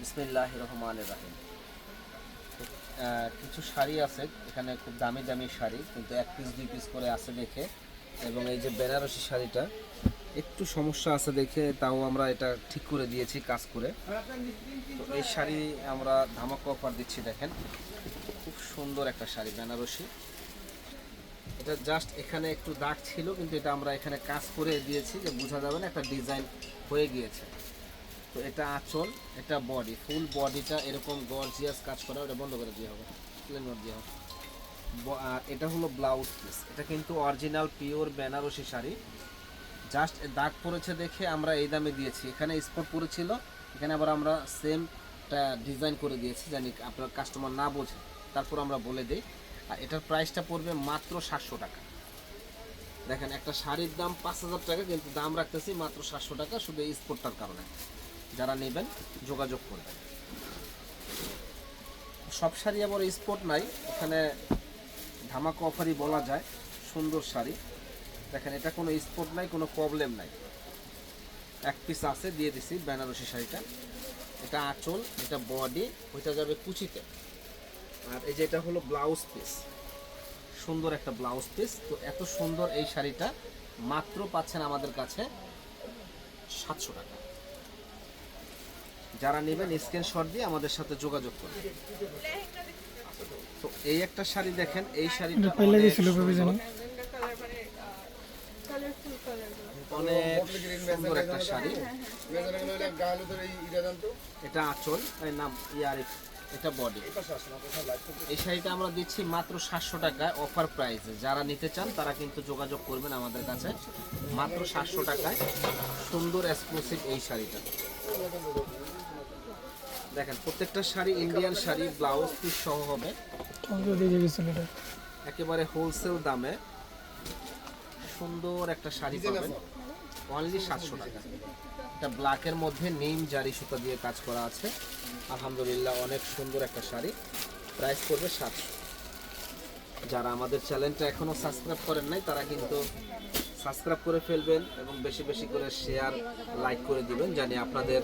বিসমিল্লাহ রহমান রাহিম। কিছু শাড়ি আছে, এখানে খুব দামি দামি শাড়ি, কিন্তু এক পিস দুই পিস করে আছে দেখে। এবং এই যে বেনারসি শাড়িটা, একটু সমস্যা আছে দেখে, তাও আমরা এটা ঠিক করে দিয়েছি, কাজ করে। তো এই শাড়ি আমরা ধামাকা অফার দিচ্ছি, দেখেন। খুব সুন্দর একটা শাড়ি, বেনারসি। এটা জাস্ট এখানে একটু দাগ ছিল, কিন্তু এটা আমরা এখানে কাজ করে দিয়েছি যে বোঝা যাবে না, একটা ডিজাইন হয়ে গিয়েছে। তো এটা আঁচল, এটা বডি ফুল বডিটা এরকম গর্জিয়াস কাজ করা, ওটা বন্ধ করে দিয়ে হবে প্লেন নোট দিয়ে হবে। আর এটা হলো ব্লাউজ পিস এটা কিন্তু original pure Banarasi sari. Just দাগ পড়েছে দেখে আমরা এই দামে দিয়েছি। এখানে স্পট পড়েছিল, এখানে আবার আমরা সেমটা ডিজাইন করে দিয়েছি, জানি আপনার কাস্টমার না বোঝে, তারপর আমরা বলে দিই। আর এটার প্রাইসটা পড়বে মাত্র সাতশো টাকা। দেখেন, একটা শাড়ির দাম পাঁচ হাজার টাকা, কিন্তু দাম রাখতেছি মাত্র সাতশো টাকা, শুধু এই স্পোর্টটার কারণে। যারা নেবেন, যোগাযোগ করবেন। সব শাড়ি আবার স্পোর্ট নাই। এখানে ধামাকা অফারই বলা যায়, সুন্দর শাড়ি। দেখেন, এটা কোনো স্পোর্ট নাই, কোনো প্রবলেম নাই। এক পিস আছে, দিয়ে দিছি বেনারসি শাড়িটা। এটা আঁচল, এটা বডি ওইটা যাবে কুচিতে। আর এই যে এটা হলো ব্লাউজ পিস সুন্দর একটা ব্লাউজ পিস তো এত সুন্দর এই শাড়িটা মাত্র পাচ্ছেন আমাদের কাছে সাতশো টাকা। যারা নেবেন স্ক্রিনশট দিয়ে আমাদের সাথে যোগাযোগ করবেন তো এই একটা শাড়ি দেখেন এই শাড়িটা গেছিল কবে জানি? অনেক সুন্দর একটা শাড়ি। এটা আঁচল নাম ইয়ার এটা বডি এই শাড়িটা আমরা দিচ্ছি মাত্র সাতশো টাকায় অফার প্রাইসে যারা নিতে চান তারা কিন্তু যোগাযোগ করবেন আমাদের কাছে। মাত্র সাতশো টাকায়। সুন্দর এক্সক্লুসিভ এই শাড়িটা। দেখেন প্রত্যেকটা sari Indian sari blouse piece সহ হবে। এটা। একেবারে হোলসেল দামে সুন্দর একটা শাড়ি পাবেন। অনলি সাতশো টাকা। এটা ব্ল্যাকের মধ্যে নিম জারি সুতা দিয়ে কাজ করা আছে। আলহামদুলিল্লাহ অনেক সুন্দর একটা শাড়ি। প্রাইস করবে সাতশো। যারা আমাদের চ্যানেলটা এখনও সাবস্ক্রাইব করেন নাই তারা কিন্তু সাবস্ক্রাইব করে ফেলবেন এবং বেশি বেশি করে শেয়ার লাইক করে দিবেন জানি আপনাদের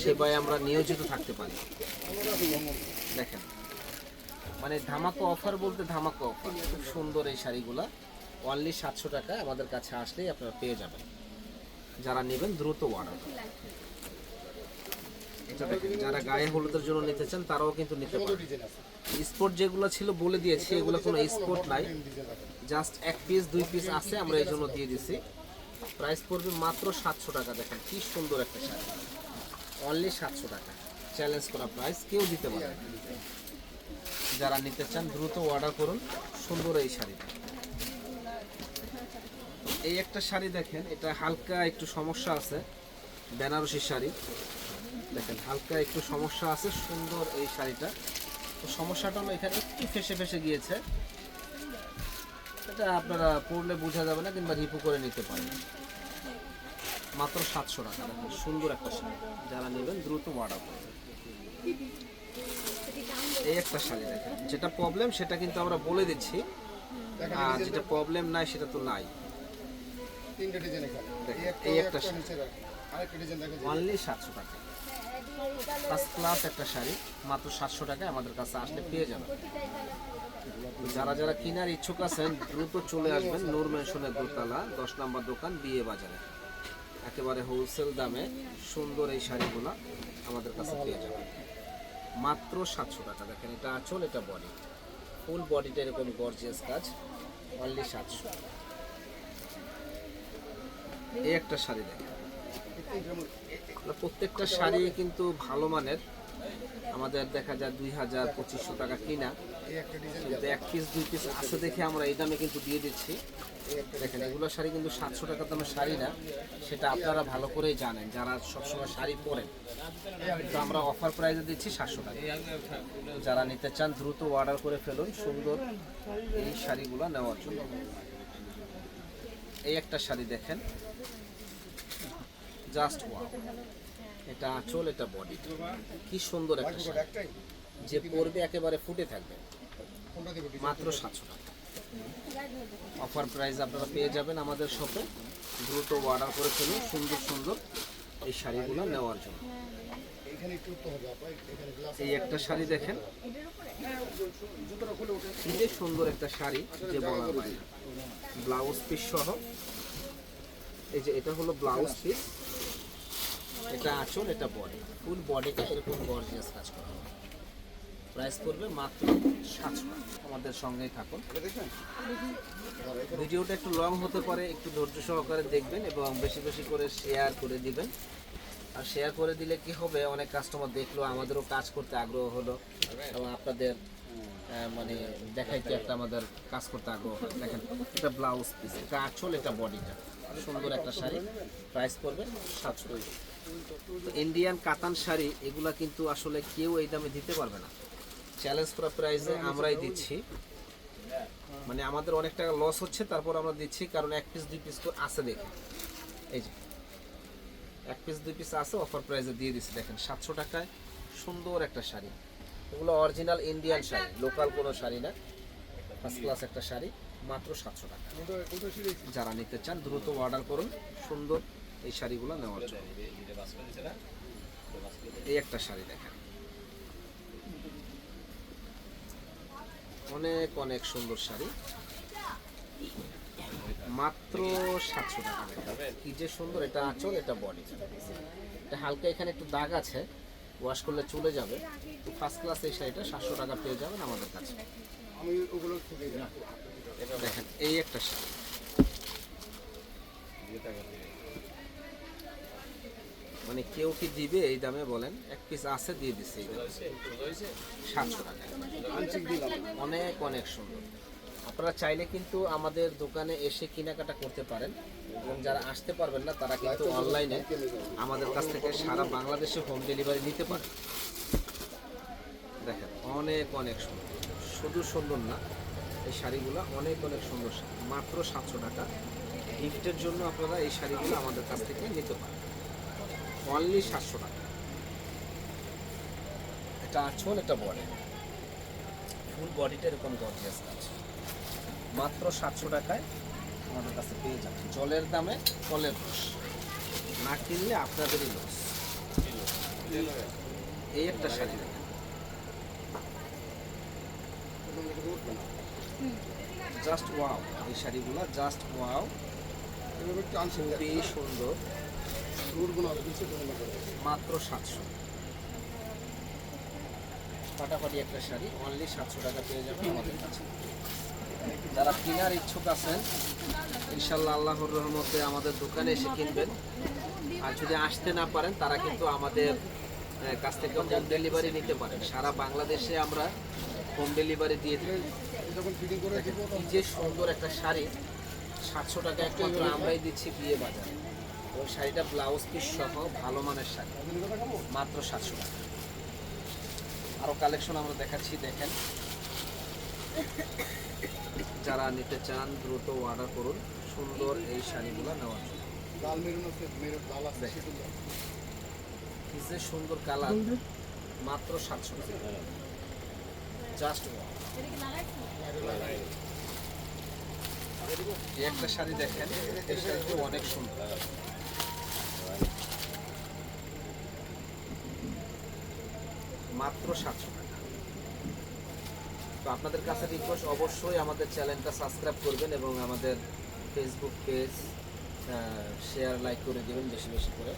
সেবায় আমরা নিয়োজিত থাকতে পারি। দেখেন মানে ধামাকা অফার বলতে ধামাকা অফার খুব সুন্দর এই শাড়িগুলো। অনলি সাতশো টাকা আমাদের কাছে আসলেই আপনারা পেয়ে যাবেন। যারা নেবেন দ্রুত অর্ডার এটা দেখেন যারা গায়ে হলুদের জন্য নিতে চান তারাও কিন্তু নিতে পারেন। স্পোর্ট যেগুলো ছিল বলে দিয়েছি এগুলো কোনো স্পোর্ট নাই। জাস্ট এক পিস দুই পিস আছে, আমরা এই জন্য দিয়ে দিছি। প্রাইস পড়বে মাত্র সাতশো টাকা, দেখেন কি সুন্দর একটা শাড়ি। অনলি সাতশো টাকা। চ্যালেঞ্জ করা প্রাইস কেউ দিতে পারে যারা নিতে চান, দ্রুত অর্ডার করুন। সুন্দর এই শাড়িটা। এই একটা শাড়ি দেখেন, এটা হালকা একটু সমস্যা আছে, বেনারসি শাড়ি। দেখেন, হালকা একটু সমস্যা আছে, সুন্দর এই শাড়িটা। তো সমস্যাটা হলো এখানে একটু ফেসে ফেসে গিয়েছে। এটা আপনারা পড়লে বোঝা যাবে না কিংবা রিপু করে নিতে পারেন। মাত্র সাতশো টাকা সুন্দর একটা শাড়ি। যারা নেবেন দ্রুত অর্ডার করবেন এই একটা শাড়ি দেখেন যেটা প্রবলেম সেটা কিন্তু আমরা বলে দিচ্ছি। আর যেটা প্রবলেম নাই সেটা তো নাই। তিনটে ডিজাইন এই একটা আরেকটা ডিজাইন অনলি সাতশো টাকা। ফার্স্ট ক্লাস একটা শাড়ি মাত্র সাতশো টাকায় আমাদের কাছে আসলে পেয়ে যাবেন। যারা যারা কেনার ইচ্ছুক আছেন, দ্রুত চলে আসবেন নূর মেনশনের দোতলা, দশ নম্বর দোকান, বিয়ে বাজারে। একেবারে হোলসেল দামে সুন্দর এই শাড়িগুলো আমাদের কাছে পেয়ে যাবেন। মাত্র সাতশো টাকা। দেখেন, এটা আঁচল, এটা বডি ফুল বডিটা এরকম গর্জিয়াস কাজ অনলি সাতশো। এই একটা শাড়ি দেখেন। প্রত্যেকটা শাড়ি কিন্তু ভালো মানের। আমাদের দেখা যায় দুই হাজার পঁচিশশো টাকা কিনা। কিন্তু এক পিস দুই পিস আছে দেখে আমরা এই দামে কিন্তু দিয়ে দিচ্ছি। দেখেন, এগুলো শাড়ি কিন্তু সাতশো টাকার দামের শাড়ি না, সেটা আপনারা ভালো করেই জানেন, যারা সবসময় শাড়ি পরেন। তো আমরা অফার প্রাইসে দিচ্ছি সাতশো টাকা। যারা নিতে চান, দ্রুত অর্ডার করে ফেলুন, সুন্দর এই শাড়িগুলো নেওয়ার জন্য। এই একটা শাড়ি দেখেন। জাস্ট ওয়াও এটা আঁচল, এটা বডি কি সুন্দর একটা যে পরবে, একেবারে ফুটে থাকবে। মাত্র সাতশো টাকা। অফার প্রাইস আপনারা পেয়ে যাবেন আমাদের শপে। দ্রুত অর্ডার করে ফেলুন, সুন্দর সুন্দর এই শাড়িগুলো নেওয়ার জন্য। এই একটা শাড়ি দেখেন। যে সুন্দর একটা শাড়ি যে বাইরে। ব্লাউজ পিস সহ। এই যে এটা হলো ব্লাউজ পিস এটা আঁচল, এটা বডি ফুল বডিটা এরকম গর্জিয়াস কাজ করা। হবে প্রাইস করবে মাত্র সাতশো আমাদের সঙ্গেই থাকুন। ভিডিওটা একটু লং হতে পারে, একটু ধৈর্য সহকারে দেখবেন এবং বেশি বেশি করে শেয়ার করে দিবেন। আর শেয়ার করে দিলে কি হবে, অনেক কাস্টমার দেখল, আমাদেরও কাজ করতে আগ্রহ হলো এবং আপনাদের মানে দেখাইতে একটা আমাদের কাজ করতে আগ্রহ দেখেন, এটা ব্লাউজ পিস এটা আঁচল এটা বডিটা সুন্দর একটা শাড়ি প্রাইস করবে সাতশো ইন্ডিয়ান কাতান শাড়ি, এগুলা কিন্তু আসলে কেউ এই দামে দিতে পারবে না। চ্যালেঞ্জ করা প্রাইসে আমরাই দিচ্ছি। মানে আমাদের অনেক টাকা লস হচ্ছে, তারপর আমরা দিচ্ছি, কারণ এক পিস দুই পিস তো আছে দেখে এই যে, এক পিস দুই পিস আছে অফার প্রাইসে দিয়ে দিচ্ছি, দেখেন, সাতশো টাকায় সুন্দর একটা শাড়ি। এগুলো অরিজিনাল ইন্ডিয়ান শাড়ি লোকাল কোনো শাড়ি না। ফার্স্ট ক্লাস একটা শাড়ি, মাত্র সাতশো টাকা। যারা নিতে চান, দ্রুত অর্ডার করুন, সুন্দর এই শাড়িগুলো নেওয়ার জন্য। এই একটা শাড়ি দেখেন। অনেক অনেক সুন্দর শাড়ি। মাত্র সাতশো টাকা কি যে সুন্দর এটা আঁচল এটা বডি এটা হালকা এখানে একটু দাগ আছে। ওয়াশ করলে চলে যাবে। তো ফার্স্ট ক্লাস এই শাড়িটা সাতশো টাকা পেয়ে যাবেন আমাদের কাছে। দেখেন এই একটা শাড়ি। মানে কেউ কি দিবে এই দামে বলেন? এক পিস আছে, দিয়ে দিচ্ছে সাতশো টাকা। অনেক অনেক সুন্দর। আপনারা চাইলে কিন্তু আমাদের দোকানে এসে কেনাকাটা করতে পারেন এবং যারা আসতে পারবেন না, তারা কিন্তু অনলাইনে আমাদের কাছ থেকে সারা বাংলাদেশে হোম ডেলিভারি নিতে পারে দেখেন, অনেক অনেক সুন্দর। শুধু সুন্দর না, এই শাড়িগুলো অনেক অনেক সুন্দর। মাত্র সাতশো টাকা। গিফটের জন্য আপনারা এই শাড়িগুলো আমাদের কাছ থেকে নিতে পারেন। অনলি সাতশো টাকা। এটা আঁচল এটা বডি ফুল বডিটা এরকম গর্জিয়াস আছে মাত্র সাতশো টাকায় আমাদের কাছে পেয়ে যাবেন জলের দামে ফলের রস। না কিনলে আপনাদেরই লস এই একটা শাড়ি জাস্ট ওয়াও এই শাড়িগুলো জাস্ট ওয়াও একটু খুবই সুন্দর। মাত্র সাতশো। ফাটাফাটি একটা শাড়ি অনলি সাতশো টাকা পেয়ে যাবেন আমাদের কাছে। যারা কেনার ইচ্ছুক আছেন ইনশাল্লাহ আল্লাহর রহমতে আমাদের দোকানে এসে কিনবেন। আর যদি আসতে না পারেন তারা কিন্তু আমাদের কাছ থেকে হোম ডেলিভারি নিতে পারেন। সারা বাংলাদেশে আমরা হোম ডেলিভারি দিয়ে থাকি। যে সুন্দর একটা শাড়ি সাতশো টাকা একমাত্র আমরাই দিচ্ছি বিয়ে বাজারে। এবং শাড়িটা ব্লাউজ পিস সহ ভালো মানের শাড়ি মাত্র সাতশো টাকা। আরও কালেকশন আমরা দেখাচ্ছি দেখেন। যারা নিতে চান দ্রুত অর্ডার করুন। সুন্দর এই শাড়িগুলো নেওয়ার জন্য। সুন্দর কালার মাত্র সাতশো টাকা। জাস্ট একটা শাড়ি দেখেন এই শাড়িটি অনেক সুন্দর। মাত্র সাতশো টাকা। তো আপনাদের কাছে রিকোয়েস্ট অবশ্যই আমাদের চ্যানেলটা সাবস্ক্রাইব করবেন এবং আমাদের ফেসবুক পেজ শেয়ার লাইক করে দেবেন বেশি বেশি করে।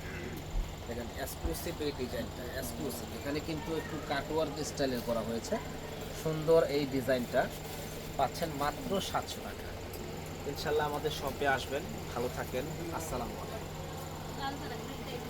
দেখেন এক্সক্লুসিভ এই ডিজাইনটা এক্সক্লুসিভ এখানে কিন্তু একটু কাটওয়ার্ক স্টাইলের করা হয়েছে। সুন্দর এই ডিজাইনটা পাচ্ছেন মাত্র সাতশো টাকা। ইনশাল্লাহ আমাদের শপে আসবেন। ভালো থাকেন। আসসালামু আলাইকুম।